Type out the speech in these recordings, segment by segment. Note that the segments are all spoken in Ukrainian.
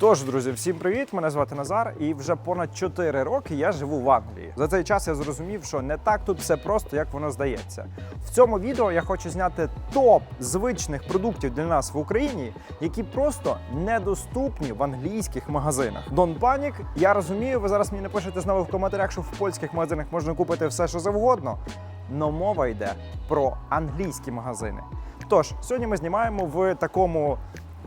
Тож, друзі, всім привіт! Мене звати Назар, і вже понад 4 роки я живу в Англії. За цей час я зрозумів, що не так тут все просто, як воно здається. В цьому відео я хочу зняти топ звичних продуктів для нас в Україні, які просто недоступні в англійських магазинах. Don't panic, я розумію, ви зараз мені напишете знову в коментарях, що в польських магазинах можна купити все, що завгодно. Но мова йде про англійські магазини. Тож, сьогодні ми знімаємо в такому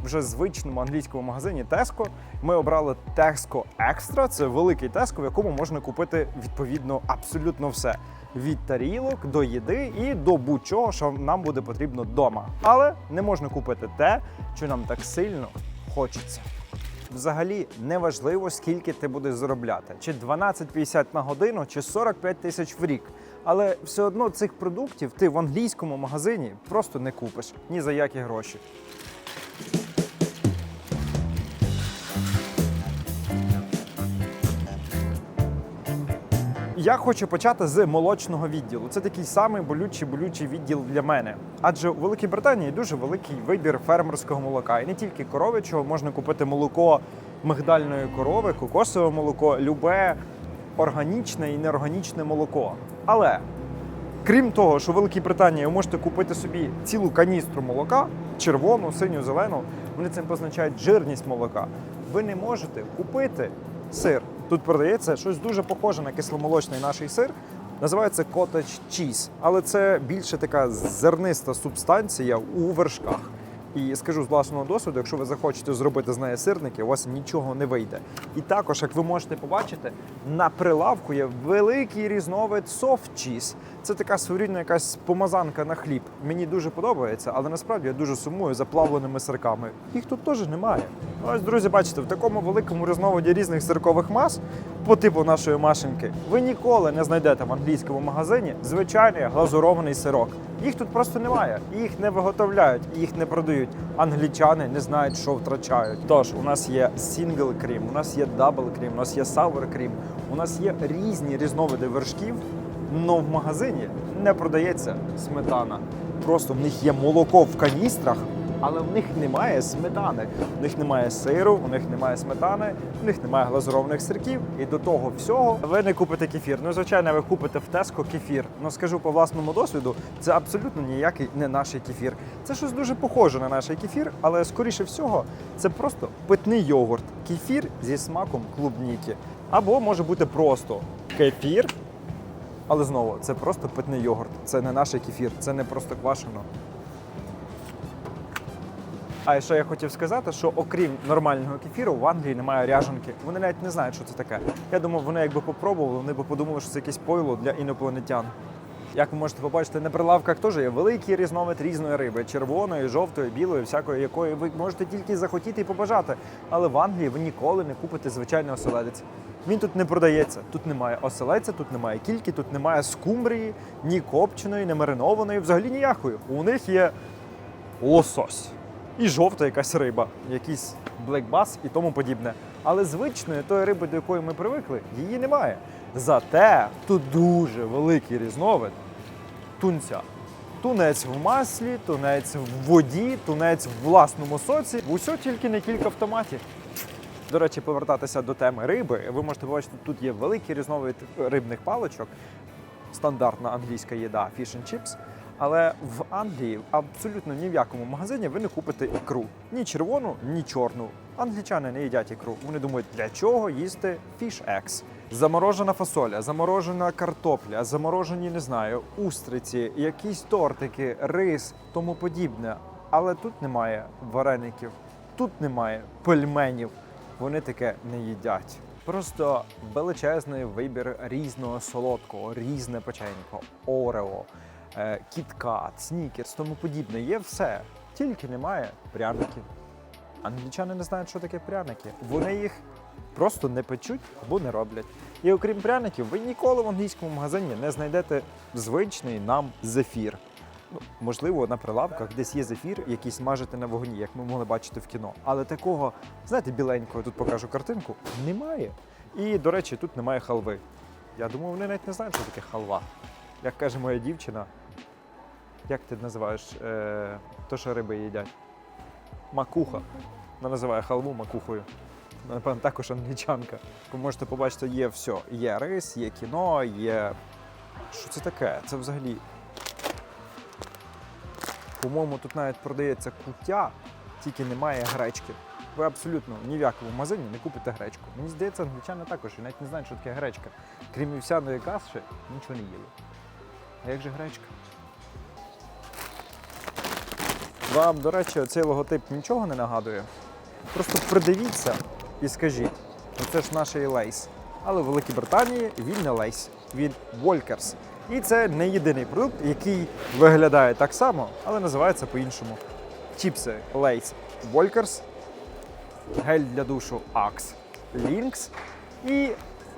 вже звичному англійському магазині Tesco. Ми обрали Tesco Extra. Це великий Tesco, в якому можна купити відповідно абсолютно все. Від тарілок до їди і до будь-чого, що нам буде потрібно вдома. Але не можна купити те, що нам так сильно хочеться. Взагалі неважливо, скільки ти будеш заробляти, чи 12,50 на годину, чи 45 тисяч в рік. Але все одно цих продуктів ти в англійському магазині просто не купиш ні за які гроші. Я хочу почати з молочного відділу. Це такий самий болючий болючий відділ для мене. Адже у Великій Британії дуже великий вибір фермерського молока. І не тільки коров'ячого, можна купити молоко мигдальної корови, кокосове молоко, любе органічне і неорганічне молоко. Але крім того, що в Великій Британії ви можете купити собі цілу каністру молока, червону, синю, зелену, вони цим позначають жирність молока. Ви не можете купити сир. Тут продається щось дуже похоже на кисломолочний наш сир. Називається cottage cheese, але це більше така зерниста субстанція у вершках. І скажу з власного досвіду, якщо ви захочете зробити з неї сирники, у вас нічого не вийде. І також, як ви можете побачити, на прилавку є великий різновид soft cheese. Це така своєрідна якась помазанка на хліб. Мені дуже подобається, але насправді я дуже сумую за плавленими сирками. Їх тут теж немає. Ось, друзі, бачите, в такому великому різновиді різних сиркових мас по типу нашої машинки ви ніколи не знайдете в англійському магазині звичайний глазурований сирок. Їх тут просто немає. Їх не виготовляють, їх не продають. Англічани не знають, що втрачають. Тож у нас є сінгл крім, у нас є дабл крім, у нас є сауер крім, у нас є різні різновиди вершків. Но в магазині не продається сметана. Просто в них є молоко в каністрах, але в них немає сметани. У них немає сиру, у них немає сметани, у них немає глазурованих сирків. І до того всього ви не купите кефір. Ну, звичайно, ви купите в Теско кефір. Ну скажу по власному досвіду, це абсолютно ніякий не наш кефір. Це щось дуже похоже на наш кефір, але скоріше всього це просто питний йогурт. Кефір зі смаком клубніки. Або може бути просто кефір. Але знову, це просто питний йогурт. Це не наш кефір, це не просто квашено. А ще я хотів сказати, що окрім нормального кефіру, в Англії немає ряжанки. Вони навіть не знають, що це таке. Я думав, вони якби попробували, вони б подумали, що це якесь пойло для інопланетян. Як ви можете побачити, на прилавках теж є великий різновид різної риби: червоної, жовтої, білої, всякої, якої ви можете тільки захотіти і побажати. Але в Англії ви ніколи не купите звичайний оселедець. Він тут не продається. Тут немає оселедця, тут немає кільки, тут немає скумбрії, ні копченої, ні маринованої, взагалі ніякої. У них є лосось і жовта якась риба, якийсь блекбас і тому подібне. Але звичної тої риби, до якої ми привикли, її немає. Зате тут дуже великий різновид тунця. Тунець в маслі, тунець в воді, тунець в власному соці. Усе тільки не кілька в томаті. До речі, повертатися до теми риби. Ви можете побачити, тут є великий різновид рибних паличок, стандартна англійська їда fish and chips. Але в Англії абсолютно ні в якому магазині ви не купите ікру. Ні червону, ні чорну. Англічани не їдять ікру. Вони думають, для чого їсти fish eggs. Заморожена фасоля, заморожена картопля, заморожені, не знаю, устриці, якісь тортики, рис, тому подібне. Але тут немає вареників, тут немає пельменів. Вони таке не їдять. Просто величезний вибір різного солодкого, різне печенько, орео, кіткат, снікерс, тому подібне. Є все, тільки немає пряників. Англічани не знають, що таке пряники. Вони їх просто не печуть або не роблять. І окрім пряників, ви ніколи в англійському магазині не знайдете звичний нам зефір. Ну, можливо, на прилавках десь є зефір, який смажити на вогні, як ми могли бачити в кіно. Але такого, знаєте, біленького, тут покажу картинку, немає. І, до речі, тут немає халви. Я думаю, вони навіть не знають, що таке халва. Як каже моя дівчина, як ти називаєш е, то, що риби їдять? Макуха. Вона називає халву макухою. напевно, також англічанка. Ви можете побачити, є все. Є рис, є кіно, є. Що це таке? Це взагалі. По-моєму, тут навіть продається куття, тільки немає гречки. Ви абсолютно ні в якому магазині не купите гречку. Мені здається, англічани також і навіть не знають, що таке гречка. Крім вівсяної каші, нічого не їли. А як же гречка? Вам, до речі, цей логотип нічого не нагадує. Просто придивіться і скажіть, ну це ж наш лейс. Але в Великій Британії він не лейс, він Волкерс. І це не єдиний продукт, який виглядає так само, але називається по-іншому. Чіпси Лейс Волкерс, гель для душу Lynx і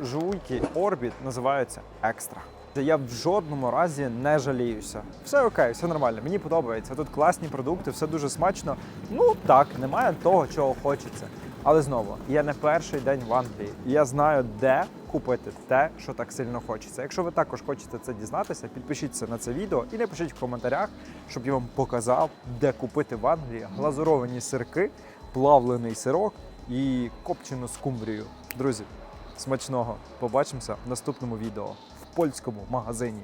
жуйки Orbit називаються Екстра. Я в жодному разі не жаліюся. Все окей, все нормально. Мені подобається. Тут класні продукти, все дуже смачно. Ну так, немає того, чого хочеться. Але знову, я не перший день в Англії. Я знаю, де купити те, що так сильно хочеться. Якщо ви також хочете це дізнатися, підпишіться на це відео і напишіть в коментарях, щоб я вам показав, де купити в Англії глазуровані сирки, плавлений сирок і копчену скумбрію. Друзі, смачного! Побачимося в наступному відео польському магазині.